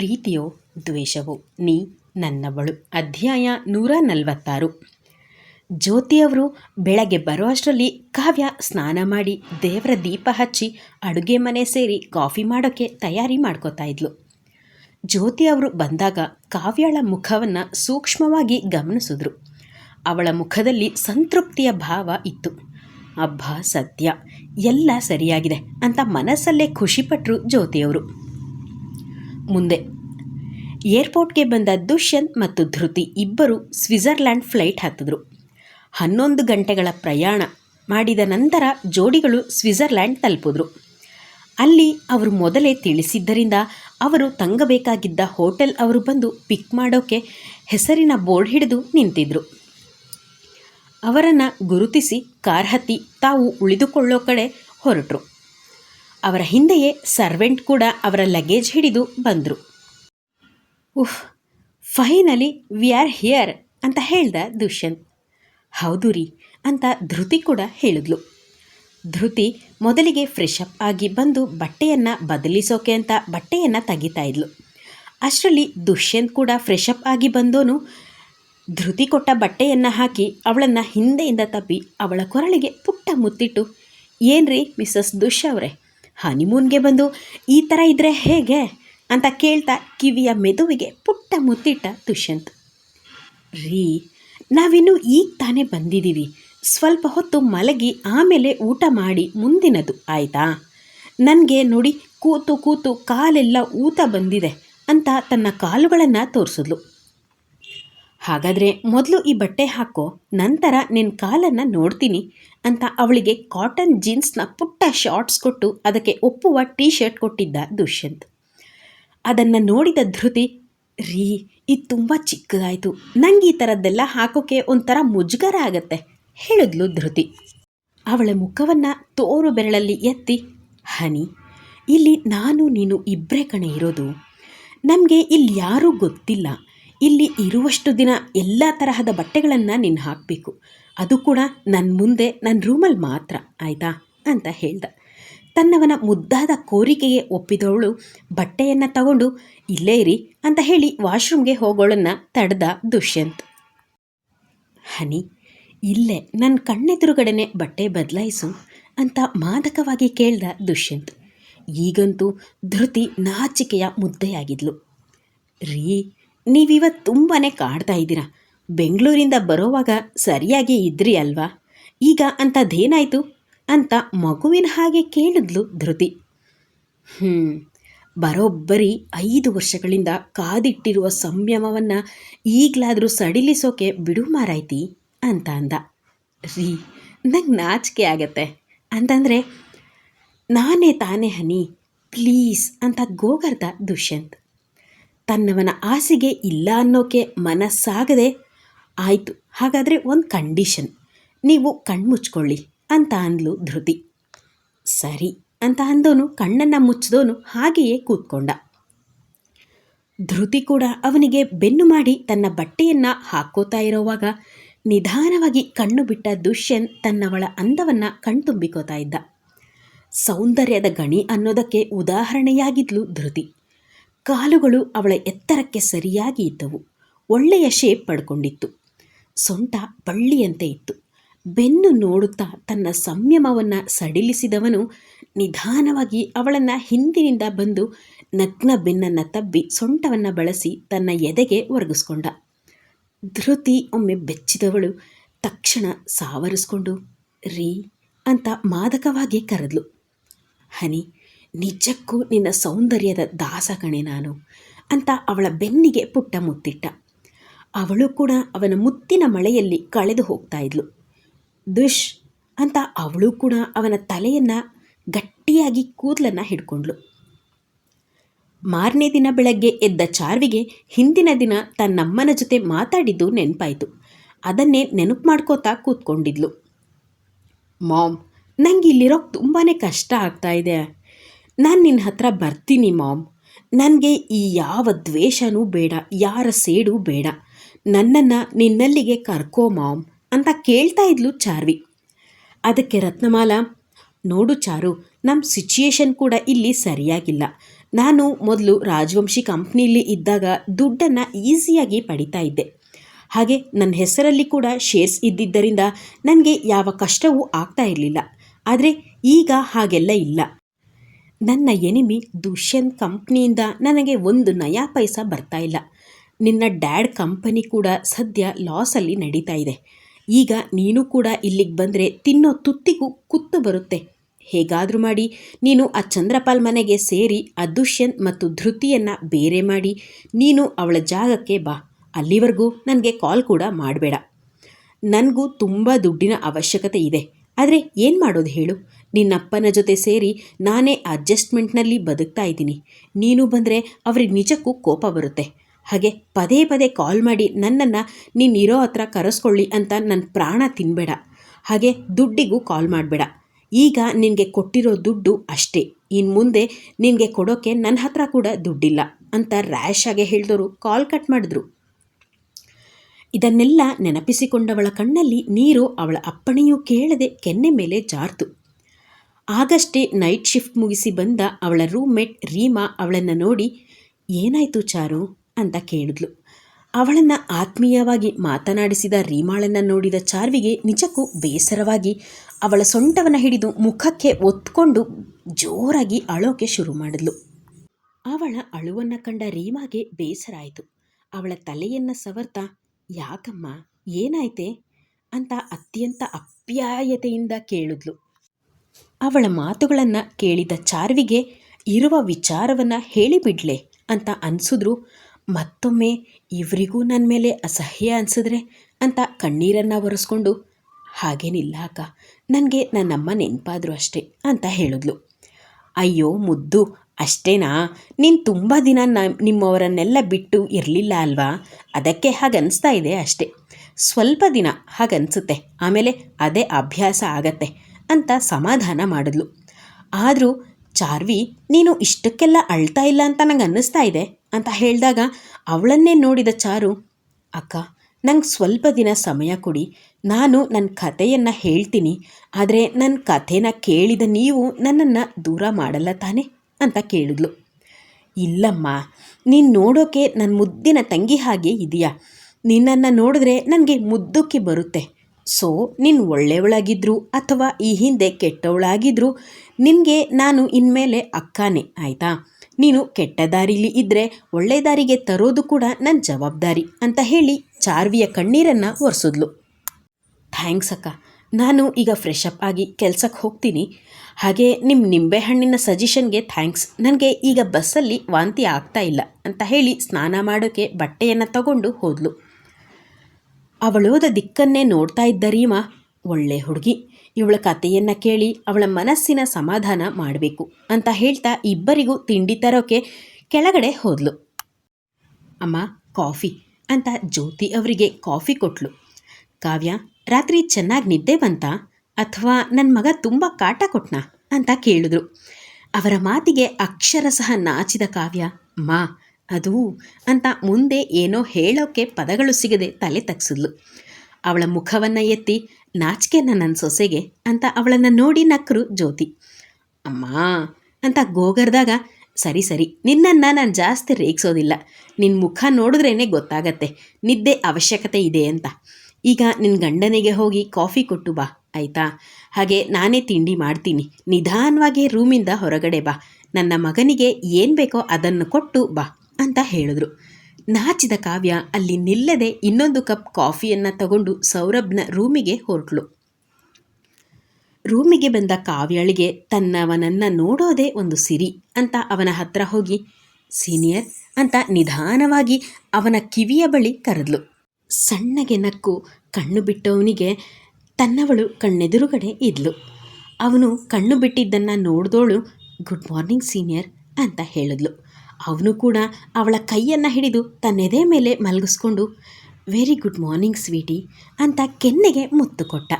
ಪ್ರೀತಿಯೋ ದ್ವೇಷವೋ, ನೀ ನನ್ನವಳು. ಅಧ್ಯಾಯ ನೂರ ನಲವತ್ತಾರು. ಜ್ಯೋತಿಯವರು ಬೆಳಗ್ಗೆ ಬರುವಷ್ಟರಲ್ಲಿ ಕಾವ್ಯ ಸ್ನಾನ ಮಾಡಿ ದೇವರ ದೀಪ ಹಚ್ಚಿ ಅಡುಗೆ ಮನೆ ಸೇರಿ ಕಾಫಿ ಮಾಡೋಕ್ಕೆ ತಯಾರಿ ಮಾಡ್ಕೋತಾ ಇದ್ಲು. ಜ್ಯೋತಿ ಅವರು ಬಂದಾಗ ಕಾವ್ಯಳ ಮುಖವನ್ನು ಸೂಕ್ಷ್ಮವಾಗಿ ಗಮನಿಸಿದ್ರು. ಅವಳ ಮುಖದಲ್ಲಿ ಸಂತೃಪ್ತಿಯ ಭಾವ ಇತ್ತು. ಅಬ್ಬಾ ಸತ್ಯ, ಎಲ್ಲ ಸರಿಯಾಗಿದೆ ಅಂತ ಮನಸ್ಸಲ್ಲೇ ಖುಷಿಪಟ್ಟರು ಜ್ಯೋತಿಯವರು. ಮುಂದೆ. ಏರ್ಪೋರ್ಟ್ಗೆ ಬಂದ ದುಷ್ಯಂತ್ ಮತ್ತು ಧೃತಿ ಇಬ್ಬರು ಸ್ವಿಟ್ಜರ್ಲ್ಯಾಂಡ್ ಫ್ಲೈಟ್ ಹತ್ತಿದ್ರು. ಹನ್ನೊಂದು ಗಂಟೆಗಳ ಪ್ರಯಾಣ ಮಾಡಿದ ನಂತರ ಜೋಡಿಗಳು ಸ್ವಿಟ್ಜರ್ಲ್ಯಾಂಡ್ ತಲುಪಿದ್ರು. ಅಲ್ಲಿ ಅವರು ಮೊದಲೇ ತಿಳಿಸಿದ್ದರಿಂದ ಅವರು ತಂಗಬೇಕಾಗಿದ್ದ ಹೋಟೆಲ್ ಅವರು ಬಂದು ಪಿಕ್ ಮಾಡೋಕೆ ಹೆಸರಿನ ಬೋರ್ಡ್ ಹಿಡಿದು ನಿಂತಿದ್ರು. ಅವರನ್ನು ಗುರುತಿಸಿ ಕಾರ್ ಹತ್ತಿ ತಾವು ಉಳಿದುಕೊಳ್ಳೋ ಕಡೆ ಹೊರಟರು. ಅವರ ಹಿಂದೆಯೇ ಸರ್ವೆಂಟ್ ಕೂಡ ಅವರ ಲಗೇಜ್ ಹಿಡಿದು ಬಂದರು. ಉಫ್ ಫೈನಲಿ ವಿ ಆರ್ ಹಿಯರ್ ಅಂತ ಹೇಳ್ದ ದುಷ್ಯಂತ್. ಹೌದು ರೀ ಅಂತ ಧೃತಿ ಕೂಡ ಹೇಳಿದ್ಲು. ಧೃತಿ ಮೊದಲಿಗೆ ಫ್ರೆಶ್ ಅಪ್ ಆಗಿ ಬಂದು ಬಟ್ಟೆಯನ್ನು ಬದಲಿಸೋಕೆ ಅಂತ ಬಟ್ಟೆಯನ್ನು ತೆಗಿತಾ ಇದ್ಲು. ಅಷ್ಟರಲ್ಲಿ ದುಷ್ಯಂತ್ ಕೂಡ ಫ್ರೆಶ್ ಅಪ್ ಆಗಿ ಬಂದೋನು ಧೃತಿ ಕೊಟ್ಟ ಬಟ್ಟೆಯನ್ನು ಹಾಕಿ ಅವಳನ್ನು ಹಿಂದೆಯಿಂದ ತಪ್ಪಿ ಅವಳ ಕೊರಳಿಗೆ ಪುಟ್ಟ ಮುತ್ತಿಟ್ಟು, ಏನ್ರಿ ಮಿಸ್ಸಸ್ ದುಷ್ ಅವರೇ ಹನಿಮೂನ್ಗೆ ಬಂದು, ಈ ಥರ ಇದ್ದರೆ ಹೇಗೆ? ಅಂತ ಕೇಳ್ತಾ ಕಿವಿಯ ಮೆದುವಿಗೆ ಪುಟ್ಟ ಮುತ್ತಿಟ್ಟ ದುಷ್ಯಂತ್. ರೀ, ನಾವಿನ್ನೂ ಈಗ ತಾನೇ ಬಂದಿದ್ದೀವಿ. ಸ್ವಲ್ಪ ಹೊತ್ತು ಮಲಗಿ ಆಮೇಲೆ ಊಟ ಮಾಡಿ ಮುಂದಿನದು, ಆಯಿತಾ? ನನಗೆ ನೋಡಿ ಕೂತು ಕೂತು ಕಾಲೆಲ್ಲ ಊತ ಬಂದಿದೆ ಅಂತ ತನ್ನ ಕಾಲುಗಳನ್ನು ತೋರಿಸಿದ್ಲು. ಹಾಗಾದರೆ ಮೊದಲು ಈ ಬಟ್ಟೆ ಹಾಕೋ, ನಂತರ ನಿನ್ನ ಕಾಲನ್ನು ನೋಡ್ತೀನಿ ಅಂತ ಅವಳಿಗೆ ಕಾಟನ್ ಜೀನ್ಸ್ನ ಪುಟ್ಟ ಶಾರ್ಟ್ಸ್ ಕೊಟ್ಟು ಅದಕ್ಕೆ ಒಪ್ಪುವ ಟೀ ಶರ್ಟ್ ಕೊಟ್ಟಿದ್ದ ದುಷ್ಯಂತ್. ಅದನ್ನು ನೋಡಿದ ಧೃತಿ, ರೀ, ಇದು ತುಂಬ ಚಿಕ್ಕದಾಯಿತು, ನಂಗೆ ಈ ಥರದ್ದೆಲ್ಲ ಹಾಕೋಕ್ಕೆ ಒಂಥರ ಮುಜುಗರ ಆಗತ್ತೆ, ಹೇಳಿದ್ಲು ಧೃತಿ. ಅವಳ ಮುಖವನ್ನು ತೋರು ಬೆರಳಲ್ಲಿ ಎತ್ತಿ, ಹನಿ, ಇಲ್ಲಿ ನಾನು, ನೀನು ಇಬ್ಬರೇ ಕಣೆ ಇರೋದು. ನಮಗೆ ಇಲ್ಲಿ ಯಾರೂ ಗೊತ್ತಿಲ್ಲ. ಇಲ್ಲಿ ಇರುವಷ್ಟು ದಿನ ಎಲ್ಲ ತರಹದ ಬಟ್ಟೆಗಳನ್ನು ನೀನು ಹಾಕಬೇಕು. ಅದು ಕೂಡ ನನ್ನ ಮುಂದೆ ನನ್ನ ರೂಮಲ್ಲಿ ಮಾತ್ರ, ಆಯಿತಾ? ಅಂತ ಹೇಳ್ದ. ತನ್ನವನ ಮುದ್ದಾದ ಕೋರಿಕೆಗೆ ಒಪ್ಪಿದವಳು ಬಟ್ಟೆಯನ್ನು ತಗೊಂಡು, ಇಲ್ಲೇ ಇರಿ ಅಂತ ಹೇಳಿ ವಾಶ್ರೂಮ್ಗೆ ಹೋಗೋಳನ್ನ ತಡೆದ ದುಷ್ಯಂತ್. ಹನಿ, ಇಲ್ಲೇ ನನ್ನ ಕಣ್ಣೆದುರುಗಡೆನೆ ಬಟ್ಟೆ ಬದಲಾಯಿಸು ಅಂತ ಮಾದಕವಾಗಿ ಕೇಳ್ದ ದುಷ್ಯಂತ್. ಈಗಂತೂ ಧೃತಿ ನಾಚಿಕೆಯ ಮುದ್ದೆಯಾಗಿದ್ಲು. ರೀ ನೀವಿವತ್ತು ತುಂಬಾ ಕಾಡ್ತಾ ಇದ್ದೀರಾ? ಬೆಂಗಳೂರಿಂದ ಬರೋವಾಗ ಸರಿಯಾಗಿ ಇದ್ರಿ ಅಲ್ವಾ? ಈಗ ಅಂಥದ್ದೇನಾಯಿತು ಅಂತ ಮಗುವಿನ ಹಾಗೆ ಕೇಳಿದ್ಲು ಧೃತಿ. ಹ್ಞೂ ಬರೋಬ್ಬರಿ ಐದು ವರ್ಷಗಳಿಂದ ಕಾದಿಟ್ಟಿರುವ ಸಂಯಮವನ್ನು ಈಗಲಾದರೂ ಸಡಿಲಿಸೋಕೆ ಬಿಡು ಮಾರಾಯ್ತಿ ಅಂತ ಅಂದ. ರೀ, ನಂಗೆ ನಾಚಿಕೆ ಆಗತ್ತೆ. ಅಂತಂದರೆ, ನಾನೇ ತಾನೇ ಹನಿ, ಪ್ಲೀಸ್ ಅಂತ ಗೋಗರ್ದ ದುಷ್ಯಂತ್. ತನ್ನವನ ಆಸೆಗೆ ಇಲ್ಲ ಅನ್ನೋಕೆ ಮನಸ್ಸಾಗದೆ ಆಯಿತು. ಹಾಗಾದರೆ ಒಂದು ಕಂಡೀಷನ್ ನೀವು ಕಣ್ಮುಚ್ಕೊಳ್ಳಿ ಅಂತ ಅಂದ್ಲು ಧೃತಿ. ಸರಿ ಅಂತ ಅಂದೋನು, ಕಣ್ಣನ್ನು ಮುಚ್ಚಿದವನು ಹಾಗೆಯೇ ಕೂತ್ಕೊಂಡ. ಧೃತಿ ಕೂಡ ಅವನಿಗೆ ಬೆನ್ನು ಮಾಡಿ ತನ್ನ ಬಟ್ಟೆಯನ್ನು ಹಾಕೋತಾ ಇರೋವಾಗ ನಿಧಾನವಾಗಿ ಕಣ್ಣು ಬಿಟ್ಟ ದುಷ್ಯನ್ ತನ್ನವಳ ಅಂದವನ್ನು ಕಣ್ತುಂಬಿಕೋತಾ ಇದ್ದ. ಸೌಂದರ್ಯದ ಗಣಿ ಅನ್ನೋದಕ್ಕೆ ಉದಾಹರಣೆಯಾಗಿದ್ಲು ಧೃತಿ. ಕಾಲುಗಳು ಅವಳ ಎತ್ತರಕ್ಕೆ ಸರಿಯಾಗಿ ಇದ್ದವು. ಒಳ್ಳೆಯ ಶೇಪ್ ಪಡ್ಕೊಂಡಿತ್ತು. ಸೊಂಟ ಬಳ್ಳಿಯಂತೆ ಇತ್ತು. ಬೆನ್ನು ನೋಡುತ್ತಾ ತನ್ನ ಸಂಯಮವನ್ನು ಸಡಿಲಿಸಿದವನು ನಿಧಾನವಾಗಿ ಅವಳನ್ನು ಹಿಂದಿನಿಂದ ಬಂದು ನಗ್ನ ಬೆನ್ನನ್ನು ತಬ್ಬಿ ಸೊಂಟವನ್ನು ಬಳಸಿ ತನ್ನ ಎದೆಗೆ ಒರಗಿಸ್ಕೊಂಡ. ಧೃತಿ ಒಮ್ಮೆ ಬೆಚ್ಚಿದವಳು ತಕ್ಷಣ ಸಾವರಿಸ್ಕೊಂಡು, ರೀ ಅಂತ ಮಾದಕವಾಗಿ ಕರೆದ್ಲು. ಹನಿ ನಿಜಕ್ಕೂ ನಿನ್ನ ಸೌಂದರ್ಯದ ದಾಸ ಕಣೆ ನಾನು ಅಂತ ಅವಳ ಬೆನ್ನಿಗೆ ಪುಟ್ಟ ಮುತ್ತಿಟ್ಟ. ಅವಳು ಕೂಡ ಅವನ ಮುತ್ತಿನ ಮಳೆಯಲ್ಲಿ ಕಳೆದು ಹೋಗ್ತಾ ಇದ್ಲು. ದುಷ್ ಅಂತ ಅವಳು ಕೂಡ ಅವನ ತಲೆಯನ್ನು ಗಟ್ಟಿಯಾಗಿ ಕೂದಲನ್ನು ಹಿಡ್ಕೊಂಡ್ಳು. ಮಾರನೇ ದಿನ ಬೆಳಗ್ಗೆ ಎದ್ದ ಚಾರ್ವಿಗೆ ಹಿಂದಿನ ದಿನ ತನ್ನಮ್ಮನ ಜೊತೆ ಮಾತಾಡಿದ್ದು ನೆನಪಾಯಿತು. ಅದನ್ನೇ ನೆನಪು ಮಾಡ್ಕೋತಾ ಕೂತ್ಕೊಂಡಿದ್ಲು. ಮಾಮ್ ನಂಗೆ ಇಲ್ಲಿರೋಕ್ಕೆ ತುಂಬಾ ಕಷ್ಟ ಆಗ್ತಾ ಇದೆ. ನಾನು ನಿನ್ನ ಹತ್ರ ಬರ್ತೀನಿ, ಮಾಮ್. ನನಗೆ ಈ ಯಾವ ದ್ವೇಷನೂ ಬೇಡ, ಯಾರ ಸೇಡು ಬೇಡ. ನನ್ನನ್ನು ನಿನ್ನಲ್ಲಿಗೆ ಕರ್ಕೋ, ಮಾಮ್, ಅಂತ ಕೇಳ್ತಾ ಇದ್ಲು ಚಾರ್ವಿ. ಅದಕ್ಕೆ ರತ್ನಮಾಲ, ನೋಡು ಚಾರು ನಮ್ಮ ಸಿಚುಯೇಷನ್ ಕೂಡ ಇಲ್ಲಿ ಸರಿಯಾಗಿಲ್ಲ. ನಾನು ಮೊದಲು ರಾಜವಂಶಿ ಕಂಪ್ನಿಯಲ್ಲಿ ಇದ್ದಾಗ ದುಡ್ಡನ್ನು ಈಸಿಯಾಗಿ ಪಡಿತಾ ಇದ್ದೆ. ಹಾಗೆ ನನ್ನ ಹೆಸರಲ್ಲಿ ಕೂಡ ಶೇರ್ಸ್ ಇದ್ದಿದ್ದರಿಂದ ನನಗೆ ಯಾವ ಕಷ್ಟವೂ ಆಗ್ತಾ ಇರಲಿಲ್ಲ. ಆದರೆ ಈಗ ಹಾಗೆಲ್ಲ ಇಲ್ಲ. ನನ್ನ ಎನಿಮಿ ದುಷ್ಯಂತ್ ಕಂಪ್ನಿಯಿಂದ ನನಗೆ ಒಂದು ನಯಾ ಪೈಸ ಬರ್ತಾ ಇಲ್ಲ. ನಿನ್ನ ಡ್ಯಾಡ್ ಕಂಪನಿ ಕೂಡ ಸದ್ಯ ಲಾಸಲ್ಲಿ ನಡೀತಾ ಇದೆ. ಈಗ ನೀನು ಕೂಡ ಇಲ್ಲಿಗೆ ಬಂದರೆ ತಿನ್ನೋ ತುತ್ತಿಗೂ ಕುತ್ತು ಬರುತ್ತೆ. ಹೇಗಾದರೂ ಮಾಡಿ, ನೀನು ಆ ಚಂದ್ರಪಾಲ್ ಮನೆಗೆ ಸೇರಿ ಆ ಮತ್ತು ಧೃತಿಯನ್ನು ಬೇರೆ ಮಾಡಿ, ನೀನು ಅವಳ ಜಾಗಕ್ಕೆ ಬಾ. ಅಲ್ಲಿವರೆಗೂ ನನಗೆ ಕಾಲ್ ಕೂಡ ಮಾಡಬೇಡ. ನನಗೂ ತುಂಬ ದುಡ್ಡಿನ ಅವಶ್ಯಕತೆ ಇದೆ. ಆದರೆ ಏನು ಮಾಡೋದು ಹೇಳು? ನಿನ್ನಪ್ಪನ ಜೊತೆ ಸೇರಿ ನಾನೇ ಅಡ್ಜಸ್ಟ್ಮೆಂಟ್ನಲ್ಲಿ ಬದುಕ್ತಾ ಇದ್ದೀನಿ. ನೀನು ಬಂದರೆ ಅವ್ರಿಗೆ ನಿಜಕ್ಕೂ ಕೋಪ ಬರುತ್ತೆ. ಹಾಗೆ ಪದೇ ಪದೇ ಕಾಲ್ ಮಾಡಿ ನನ್ನನ್ನು ನೀನಿರೋ ಹತ್ರ ಕರೆಸ್ಕೊಳ್ಳಿ ಅಂತ ನನ್ನ ಪ್ರಾಣ ತಿನ್ನಬೇಡ ಹಾಗೆ ದುಡ್ಡಿಗೂ ಕಾಲ್ ಮಾಡಬೇಡ. ಈಗ ನಿನಗೆ ಕೊಟ್ಟಿರೋ ದುಡ್ಡು ಅಷ್ಟೇ. ಇನ್ನು ಮುಂದೆ ನಿನಗೆ ಕೊಡೋಕ್ಕೆ ನನ್ನ ಹತ್ರ ಕೂಡ ದುಡ್ಡಿಲ್ಲ ಅಂತ ರ್ಯಾಶ್ ಆಗಿ ಹೇಳಿದವರು ಕಾಲ್ ಕಟ್ ಮಾಡಿದ್ರು. ಇದನ್ನೆಲ್ಲ ನೆನಪಿಸಿಕೊಂಡವಳ ಕಣ್ಣಲ್ಲಿ ನೀರು ಅವಳ ಅಪ್ಪಣೆಯೂ ಕೇಳದೆ ಕೆನ್ನೆ ಮೇಲೆ ಜಾರ್ತು. ಆಗಷ್ಟೇ ನೈಟ್ ಶಿಫ್ಟ್ ಮುಗಿಸಿ ಬಂದ ಅವಳ ರೂಮ್ಮೇಟ್ ರೀಮಾ ಅವಳನ್ನು ನೋಡಿ, ಏನಾಯಿತು ಚಾರು? ಅಂತ ಕೇಳಿದ್ಲು. ಅವಳನ್ನು ಆತ್ಮೀಯವಾಗಿ ಮಾತನಾಡಿಸಿದ ರೀಮಾಳನ್ನು ನೋಡಿದ ಚಾರ್ವಿಗೆ ನಿಜಕ್ಕೂ ಬೇಸರವಾಗಿ ಅವಳ ಸೊಂಟವನ್ನು ಹಿಡಿದು ಮುಖಕ್ಕೆ ಒತ್ಕೊಂಡು ಜೋರಾಗಿ ಅಳೋಕೆ ಶುರು ಮಾಡಿದ್ಲು. ಅವಳ ಅಳುವನ್ನು ಕಂಡ ರೀಮಾಗೆ ಬೇಸರ ಆಯಿತು ಅವಳ ತಲೆಯನ್ನು ಸವರ್ತ, ಯಾಕಮ್ಮ, ಏನಾಯ್ತೆ? ಅಂತ ಅತ್ಯಂತ ಅಪ್ಯಾಯತೆಯಿಂದ ಕೇಳಿದ್ಲು. ಅವಳ ಮಾತುಗಳನ್ನು ಕೇಳಿದ ಚಾರ್ವಿಗೆ ಇರುವ ವಿಚಾರವನ್ನು ಹೇಳಿಬಿಡ್ಲೆ ಅಂತ ಅನಿಸಿದ್ರು, ಮತ್ತೊಮ್ಮೆ ಇವರಿಗೂ ನನ್ನ ಮೇಲೆ ಅಸಹ್ಯ ಅನಿಸಿದ್ರೆ ಅಂತ ಕಣ್ಣೀರನ್ನು ಒರೆಸ್ಕೊಂಡು, ಹಾಗೇನಿಲ್ಲ ಅಕ್ಕ, ನನಗೆ ನನ್ನಮ್ಮ ನೆನಪಾದ್ರು ಅಷ್ಟೇ ಅಂತ ಹೇಳಿದ್ಲು. ಅಯ್ಯೋ, ಮುದ್ದು, ಅಷ್ಟೇನಾ? ನೀನು ತುಂಬ ದಿನ ನ, ನಿಮ್ಮವರನ್ನೆಲ್ಲ ಬಿಟ್ಟು ಇರಲಿಲ್ಲ ಅಲ್ವಾ? ಅದಕ್ಕೆ ಹಾಗನ್ನಿಸ್ತಾ ಇದೆ ಅಷ್ಟೇ. ಸ್ವಲ್ಪ ದಿನ ಹಾಗನ್ಸುತ್ತೆ, ಆಮೇಲೆ ಅದೇ ಅಭ್ಯಾಸ ಆಗತ್ತೆ. ಅಂತ ಸಮಾಧಾನ ಮಾಡಿದ್ಲು. ಆದರೂ, ಚಾರ್ವಿ, ನೀನು ಇಷ್ಟಕ್ಕೆಲ್ಲ ಅಳ್ತಾ ಇಲ್ಲ ಅಂತ ನಂಗೆ ಅನ್ನಿಸ್ತಾ ಇದೆ ಅಂತ ಹೇಳಿದಾಗ ಅವಳನ್ನೇ ನೋಡಿದ ಚಾರು, ಅಕ್ಕ, ನಂಗೆ ಸ್ವಲ್ಪ ದಿನ ಸಮಯ ಕೊಡಿ. ನಾನು ನನ್ನ ಕಥೆಯನ್ನು ಹೇಳ್ತೀನಿ. ಆದರೆ ನನ್ನ ಕಥೆನ ಕೇಳಿದ ನೀವು ನನ್ನನ್ನು ದೂರ ಮಾಡಲ್ಲ ತಾನೆ? ಅಂತ ಕೇಳಿದ್ಲು. ಇಲ್ಲಮ್ಮ, ನೀನು ನೋಡೋಕೆ ನನ್ನ ಮುದ್ದಿನ ತಂಗಿ ಹಾಗೆ ಇದೆಯಾ. ನಿನ್ನನ್ನು ನೋಡಿದ್ರೆ ನನಗೆ ಮುದ್ದಕ್ಕೆ ಬರುತ್ತೆ. ಸೊ ನೀನು ಒಳ್ಳೆಯವಳಾಗಿದ್ರು ಅಥವಾ ಈ ಹಿಂದೆ ಕೆಟ್ಟವಳಾಗಿದ್ರು, ನಿನಗೆ ನಾನು ಇನ್ಮೇಲೆ ಅಕ್ಕಾನೆ, ಆಯಿತಾ? ನೀನು ಕೆಟ್ಟ ದಾರಿಲಿ ಇದ್ದರೆ ಒಳ್ಳೆ ದಾರಿಗೆ ತರೋದು ಕೂಡ ನನ್ನ ಜವಾಬ್ದಾರಿ ಅಂತ ಹೇಳಿ ಚಾರ್ವಿಯ ಕಣ್ಣೀರನ್ನು ಒರೆಸಿದ್ಲು. ಥ್ಯಾಂಕ್ಸ್ ಅಕ್ಕ. ನಾನು ಈಗ ಫ್ರೆಶ್ ಅಪ್ ಆಗಿ ಕೆಲ್ಸಕ್ಕೆ ಹೋಗ್ತೀನಿ. ಹಾಗೆ ನಿಮ್ಮ ನಿಂಬೆಹಣ್ಣಿನ ಸಜೆಷನ್ಗೆ ಥ್ಯಾಂಕ್ಸ್. ನನಗೆ ಈಗ ಬಸ್ಸಲ್ಲಿ ವಾಂತಿ ಆಗ್ತಾ ಇಲ್ಲ ಅಂತ ಹೇಳಿ ಸ್ನಾನ ಮಾಡೋಕ್ಕೆ ಬಟ್ಟೆಯನ್ನು ತಗೊಂಡು ಹೋದ್ಲು. ಅವಳೋದ ದಿಕ್ಕನ್ನೇ ನೋಡ್ತಾ ಇದ್ದ ರೀಮಾ, ಒಳ್ಳೆ ಹುಡುಗಿ. ಇವಳ ಕಥೆಯನ್ನು ಕೇಳಿ ಅವಳ ಮನಸ್ಸಿನ ಸಮಾಧಾನ ಮಾಡಬೇಕು ಅಂತ ಹೇಳ್ತಾ ಇಬ್ಬರಿಗೂ ತಿಂಡಿ ತರೋಕೆ ಕೆಳಗಡೆ ಹೋದ್ಲು. ಅಮ್ಮ, ಕಾಫಿ ಅಂತ ಜ್ಯೋತಿ ಅವರಿಗೆ ಕಾಫಿ ಕೊಟ್ಲು. ಕಾವ್ಯ, ರಾತ್ರಿ ಚೆನ್ನಾಗಿ ನಿದ್ದೆ ಬಂತ? ಅಥವಾ ನನ್ನ ಮಗ ತುಂಬ ಕಾಟ ಕೊಟ್ನಾ? ಅಂತ ಕೇಳಿದ್ರು. ಅವರ ಮಾತಿಗೆ ಅಕ್ಷರ ಸಹ ನಾಚಿದ ಕಾವ್ಯ, ಮಾ ಅದು ಅಂತ ಮುಂದೆ ಏನೋ ಹೇಳೋಕ್ಕೆ ಪದಗಳು ಸಿಗದೆ ತಲೆ ತಗ್ಸಿದ್ಲು. ಅವಳ ಮುಖವನ್ನು ಎತ್ತಿ, ನಾಚಿಕೆ ನನ್ನ ಸೊಸೆಗೆ ಅಂತ ಅವಳನ್ನು ನೋಡಿ ನಕ್ಕರು ಜ್ಯೋತಿ. ಅಮ್ಮ, ಅಂತ ಗೋಗರ್ದಾಗ, ಸರಿ ಸರಿ, ನಿನ್ನನ್ನು ನಾನು ಜಾಸ್ತಿ ರೇಗಿಸೋದಿಲ್ಲ. ನಿನ್ನ ಮುಖ ನೋಡಿದ್ರೇ ಗೊತ್ತಾಗತ್ತೆ. ನಿದ್ದೆ ಅವಶ್ಯಕತೆ ಇದೆ ಅಂತ. ಈಗ ನಿನ್ನ ಗಂಡನಿಗೆ ಹೋಗಿ ಕಾಫಿ ಕೊಟ್ಟು ಬಾ, ಆಯಿತಾ? ಹಾಗೆ ನಾನೇ ತಿಂಡಿ ಮಾಡ್ತೀನಿ. ನಿಧಾನವಾಗಿ ರೂಮಿಂದ ಹೊರಗಡೆ ಬಾ. ನನ್ನ ಮಗನಿಗೆ ಏನು ಬೇಕೋ ಅದನ್ನು ಕೊಟ್ಟು ಬಾ. ಅಂತ ಹೇಳಿದ್ರು. ನಾಚಿದ ಕಾವ್ಯ ಅಲ್ಲಿ ನಿಲ್ಲದೆ ಇನ್ನೊಂದು ಕಪ್ ಕಾಫಿಯನ್ನು ತಗೊಂಡು ಸೌರಭ್ನ ರೂಮಿಗೆ ಹೊರಟಳು ರೂಮಿಗೆ ಬಂದ ಕಾವ್ಯಳಿಗೆ ತನ್ನವನನ್ನು ನೋಡೋದೇ ಒಂದು ಸಿರಿ ಅಂತ ಅವನ ಹತ್ರ ಹೋಗಿ, ಸೀನಿಯರ್ ಅಂತ ನಿಧಾನವಾಗಿ ಅವನ ಕಿವಿಯ ಬಳಿ ಕರೆದ್ಲು. ಸಣ್ಣಗೆ ನಕ್ಕು ಕಣ್ಣು ಬಿಟ್ಟವನಿಗೆ ತನ್ನವಳು ಕಣ್ಣೆದುರುಗಡೆ ಇದ್ಲು. ಅವನು ಕಣ್ಣು ಬಿಟ್ಟಿದ್ದನ್ನು ನೋಡಿದೋಳು, ಗುಡ್ ಮಾರ್ನಿಂಗ್ ಸೀನಿಯರ್ ಅಂತ ಹೇಳಿದ್ಲು. ಅವನು ಕೂಡ ಅವಳ ಕೈಯನ್ನು ಹಿಡಿದು ತನ್ನೆದೆ ಮೇಲೆ ಮಲಗಿಸ್ಕೊಂಡು ವೆರಿ ಗುಡ್ ಮಾರ್ನಿಂಗ್ ಸ್ವೀಟಿ ಅಂತ ಕೆನ್ನೆಗೆ ಮುತ್ತು ಕೊಟ್ಟ.